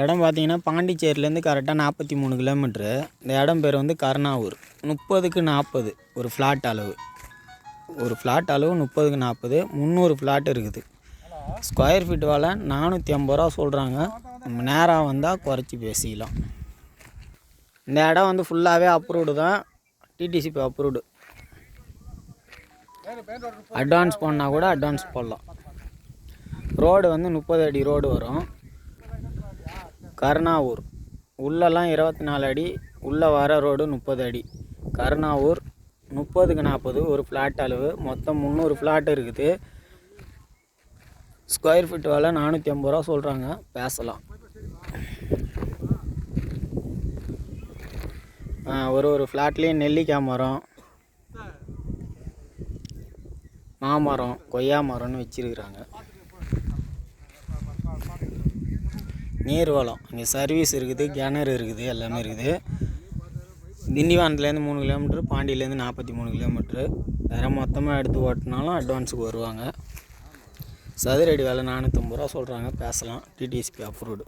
இடம் பார்த்தீங்கன்னா பாண்டிச்சேரியிலேருந்து கரெக்டாக நாற்பத்தி மூணு கிலோமீட்ரு இந்த இடம் பேர் வந்து கருணாவூர். முப்பதுக்கு நாற்பது ஒரு ஃப்ளாட் அளவு. ஒரு ஃப்ளாட் அளவு முப்பதுக்கு நாற்பது முந்நூறு ஃப்ளாட் இருக்குது. ஸ்கொயர் ஃபீட் வேலை நானூற்றி ஐம்பது ரூபா சொல்கிறாங்க நம்ம நேராக வந்தால் குறைச்சி பேசிக்கலாம். இந்த இடம் வந்து ஃபுல்லாகவே அப்ரூவ்டு தான். டிடிசிபி அப்ரூவ்டு அட்வான்ஸ் பண்ணால் கூட அட்வான்ஸ் போடலாம். ரோடு வந்து முப்பது அடி ரோடு வரும். கருணாவூர். உள்ளெல்லாம் இருபத்தி நாலு அடி உள்ளே வர ரோடு முப்பது அடி. கருணாவூர் முப்பதுக்கு நாற்பது ஒரு ஃப்ளாட் அளவு. மொத்தம் முந்நூறு ஃப்ளாட் இருக்குது. ஸ்கொயர் ஃபீட் வேலை நானூற்றி ஐம்பது ரூபா சொல்கிறாங்க பேசலாம். ஒரு ஒரு ஃப்ளாட்லேயும் நெல்லிக்காய் மரம் மாமரம் கொய்யா மரம்னு வச்சுருக்குறாங்க. நீர் வளம் இங்கே சர்வீஸ் இருக்குது கிணறு இருக்குது எல்லாமே இருக்குது. திண்டிவனத்துலேருந்து மூணு கிலோமீட்ரு பாண்டியிலேருந்து நாற்பத்தி மூணு கிலோமீட்ரு வேறு மொத்தமாக எடுத்து ஓட்டினாலும் அட்வான்ஸுக்கு வருவாங்க. சதுரடி வேலை நானூற்றம்பது ரூபா சொல்கிறாங்க பேசலாம். DDSP approved